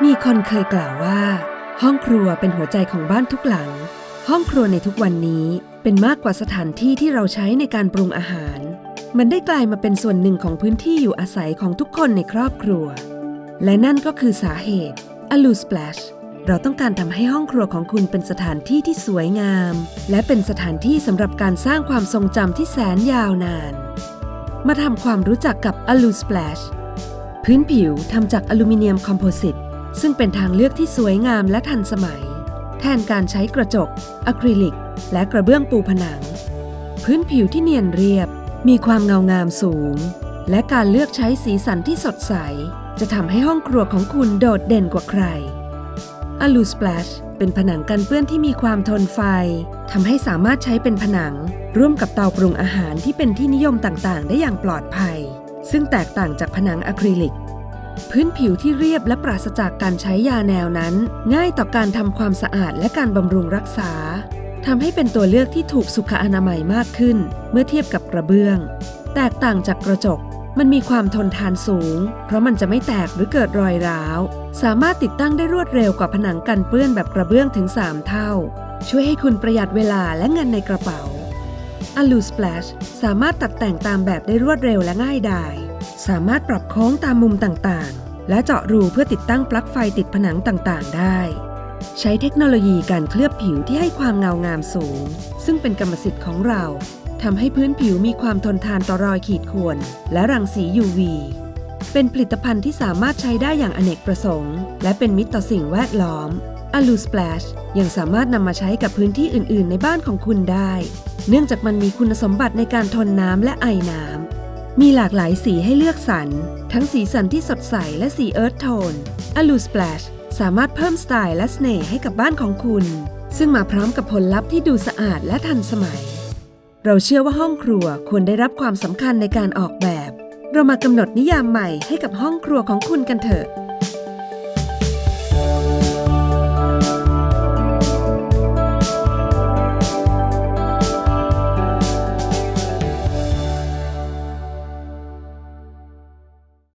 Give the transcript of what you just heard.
มีคนเคยกล่าวว่า ห้องครัวเป็นหัวใจของบ้านทุกหลัง ห้องครัวในทุกวันนี้เป็นมากกว่าสถานที่ที่เราใช้ในการปรุงอาหาร มันได้กลายมาเป็นส่วนหนึ่งของพื้นที่อยู่อาศัยของทุกคนในครอบครัว และนั่นก็คือสาเหตุ a l u Splash เราต้องการทำให้ห้องครัวของคุณเป็นสถานที่ที่สวยงาม และเป็นสถานที่สำหรับการสร้างความทรงจำที่แสนยาวนาน มาทำความรู้จักกับ a l u Splash พื้นผิวทำจากอลูมิเนียมคอมโพสิต ซึ่งเป็นทางเลือกที่สวยงามและทันสมัย แทนการใช้กระจกอะคริลิก และกระเบื้องปูผนัง พื้นผิวที่เนียนเรียบ มีความเงางามสูง และการเลือกใช้สีสันที่สดใส จะทำให้ห้องครัวของคุณโดดเด่นกว่าใคร a l u Splash เป็นผนังกันเปื้อนที่มีความทนไฟทำให้สามารถใช้เป็นผนัง ร่วมกับเตาปรุงอาหารที่เป็นที่นิยมต่างๆ ได้อย่างปลอดภัย ซึ่งแตกต่างจากผนังอะคริลิก พื้นผิวที่เรียบและปราศจากการใช้ยาแนวนั้น ง่ายต่อการทำความสะอาดและการบำรุงรักษาทำให้เป็นตัวเลือกที่ถูกสุขอนามัยมากขึ้น เมื่อเทียบกับกระเบื้อง แตกต่างจากกระจก มันมีความทนทานสูง เพราะมันจะไม่แตกหรือเกิดรอยร้าว สามารถติดตั้งได้รวดเร็วกว่าผนังกันเปื้อนแบบกระเบื้องถึง 3 เท่า ช่วยให้คุณประหยัดเวลาและเงินในกระเป๋า a l u Splash สามารถตัดแต่งตามแบบได้รวดเร็วและง่ายดาย สามารถปรับโค้งตามมุมต่างๆ และเจาะรูเพื่อติดตั้งปลั๊กไฟติดผนังต่างๆ ได้ ใช้เทคโนโลยีการเคลือบผิวที่ให้ความเงางามสูง ซึ่งเป็นกรรมสิทธิ์ของเราทำให้พื้นผิวมีความทนทานต่อรอยขีดข่วน และรังสี UV เป็นผลิตภัณฑ์ที่สามารถใช้ได้อย่างอเนกประสงค์ และเป็นมิตรต่อสิ่งแวดล้อม a l u Splash ยังสามารถนำมาใช้กับพื้นที่อื่น ๆ ในบ้านของคุณได้ เนื่องจากมันมีคุณสมบัติในการทนน้ำและไอน้ำ มีหลากหลายสีให้เลือกสรร ทั้งสีสันที่สดใสและสีเอิร์ธโทนอลูสแบลชสามารถเพิ่มสไตล์และเสน่ห์ให้กับบ้านของคุณ ซึ่งมาพร้อมกับผลลัพธ์ที่ดูสะอาดและทันสมัย เราเชื่อว่าห้องครัวควรได้รับความสำคัญในการออกแบบ เรามากำหนดนิยามใหม่ให้กับห้องครัวของคุณกันเถอะ